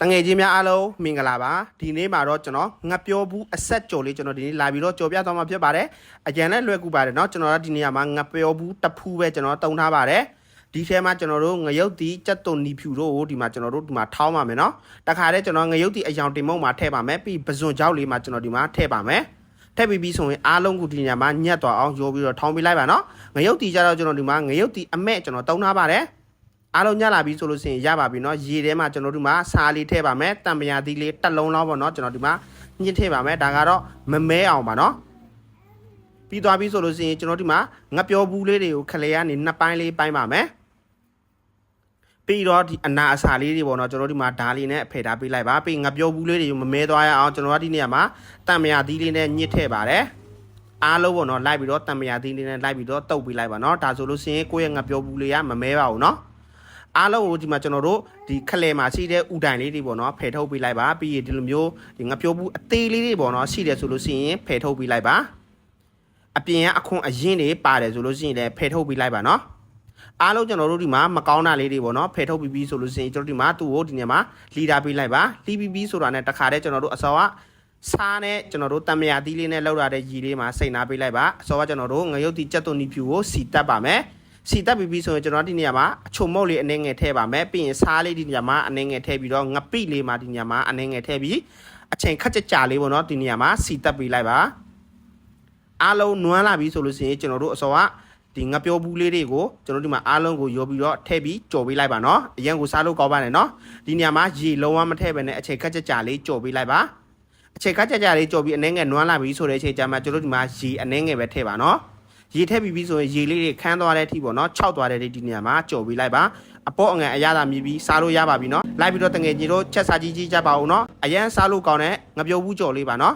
တငယ်ချင်းများအားလုံးမင်္ဂလာပါဒီနေ့မှာတော့ကျွန်တော်ငတ်ပြောဘူးအဆက်ကြော်လေးကျွန်တော်ဒီနေ့လာပြီးတော့ကြော်ပြသွားမှာဖြစ်ပါတယ်အကြံနဲ့လွယ်ကူပါတယ်เนาะကျွန်တော်တို့ဒီနေ့မှာငတ်ပြောဘူးတစ်ဖူးပဲကျွန်တော်တုံထားပါတယ်ဒီထဲမှာကျွန်တော်တို့ငရုတ်တီကြက်သွန်နီဖြူတို့ကိုဒီမှာကျွန်တော်တို့ဒီမှာထောင်းပါမယ်เนาะတခါတည်းကျွန်တော်ငရုတ်တီအယောင်တင်မုံမှာထည့်ပါမယ်ပြီးပဇွန်ကြောက်လေးမှာကျွန်တော်ဒီမှာထည့်ပါမယ်ထည့်ပြီးပြီးဆိုရင်အားလုံးကိုဒီညမှာညက်သွားအောင်ရိုးပြီးတော့ထောင်းပေးလိုက်ပါเนาะငရုတ်တီကြတော့ကျွန်တော်ဒီမှာငရုတ်တီအမဲ့ကျွန်တော်တုံထားပါတယ် အားလုံးညလာပြီဆိုလို့ရှိရင်ရပါပြီเนาะရေထဲမှာကျွန်တော်တို့မှာစားလေးထည့်ပါမယ်တံပရာသီးလေးတစ်လုံးလောက်ပေါ့เนาะကျွန်တော်ဒီမှာညှစ်ထည့်ပါမယ်ဒါကတော့မမဲအောင်ပါเนาะပြီးသွားပြီဆိုလို့ရှိရင်ကျွန်တော်ဒီမှာငပြောဘူးလေးတွေကိုခလေကနေနှစ်ပိုင်းလေးပိုင်းပါမယ်ပြီးတော့ဒီအနာအစာလေးတွေပေါ့เนาะကျွန်တော်ဒီမှာဓာလေးနဲ့ဖယ်ထားပေးလိုက်ပါပြီးငပြောဘူးလေးတွေကိုမမဲသွားရအောင်ကျွန်တော်ကဒီနေရာမှာတံပရာသီးလေးနဲ့ညှစ်ထည့်ပါတယ်အားလုံးပေါ့เนาะလိုက်ပြီးတော့တံပရာသီးလေးနဲ့လိုက်ပြီးတော့တုပ်ပေးလိုက်ပါเนาะဒါဆိုလို့ရှိရင်ကိုယ့်ရဲ့ငပြောဘူးလေးကမမဲပါဘူးเนาะ အားလုံးကိုဒီမှာကျွန်တော်တို့ဒီခလဲမှာရှိတဲ့ဥတိုင်လေးတွေပေါ့နော်ဖယ်ထုတ်ပေးလိုက်ပါပြီးရင်ဒီလိုမျိုးဒီငပြောဘူးအသေးလေးတွေပေါ့နော်ရှိတယ်ဆိုလို့ရှိရင်ဖယ်ထုတ်ပေးလိုက်ပါအပြင်ကအခွန်အရင်တွေပါတယ်ဆိုလို့ရှိရင်လည်းဖယ်ထုတ်ပေးလိုက်ပါနော်အားလုံးကျွန်တော်တို့ဒီမှာမကောင်းတာလေးတွေပေါ့နော်ဖယ်ထုတ်ပြီးပြီးဆိုလို့ရှိရင်ကျွန်တော်ဒီမှာသူ့ကိုဒီနေ့မှာလီတာပေးလိုက်ပါလီပြီးပြီးဆိုတာနဲ့တခါတည်းကျွန်တော်တို့အစောကစားနဲ့ကျွန်တော်တို့တံမယာသီးလေးနဲ့လောက်ရတဲ့ရည်လေးမှာစိတ်နာပေးလိုက်ပါအစောကကျွန်တော်တို့ငရုတ်တီကြက်သွန်နီဖြူကိုစီတက်ပါမယ် စီတက်ပြီးပြီဆိုရင်ကျွန်တော်ဒီနေရာမှာအချုံမုတ်လေးအနှဲငယ်ထည့်ပါမယ်ပြီးရင်စားလေးဒီနေရာမှာအနှဲငယ်ထည့်ပြီးတော့ငပိလေးမှာဒီနေရာမှာအနှဲငယ်ထည့်ပြီးအချိန်ခက်ကြကြလေးပေါ့နော်ဒီနေရာမှာစီတက်ပေးလိုက်ပါအားလုံးနွမ်းလာပြီဆိုလို့ရှိရင်ကျွန်တော်တို့အစောကဒီငပြောဘူးလေးတွေကိုကျွန်တော်ဒီမှာအားလုံးကိုရောပြီးတော့ထည့်ပြီးကြော်ပေးလိုက်ပါနော်အရင်ကိုစားလို့ကောင်းပါနဲ့နော်ဒီနေရာမှာရေလုံးဝမထည့်ပဲနဲ့အချိန်ခက်ကြကြလေးကြော်ပေးလိုက်ပါအချိန်ခက်ကြကြလေးကြော်ပြီးအနှဲငယ်နွမ်းလာပြီဆိုတဲ့အချိန်ကျမှကျွန်တော်ဒီမှာရေအနှဲငယ်ပဲထည့်ပါနော် ရေထည့်ပြီးပြီဆိုရင်ရေလေးတွေခန်းသွားတဲ့အထိပေါ့နော်၆သွားတဲ့ဒီနေရာမှာကြော်ပြီးလိုက်ပါအပေါ်အငန်အရသာမြည်ပြီးစားလို့ရပါပြီနော်လိုက်ပြီးတော့တငယ်ကြီးတို့ချက်စားကြီးကြီးကြပါဦးနော်အရန်စားလို့ကောင်းတဲ့ငပြုတ်ဘူးကြော်လေးပါနော်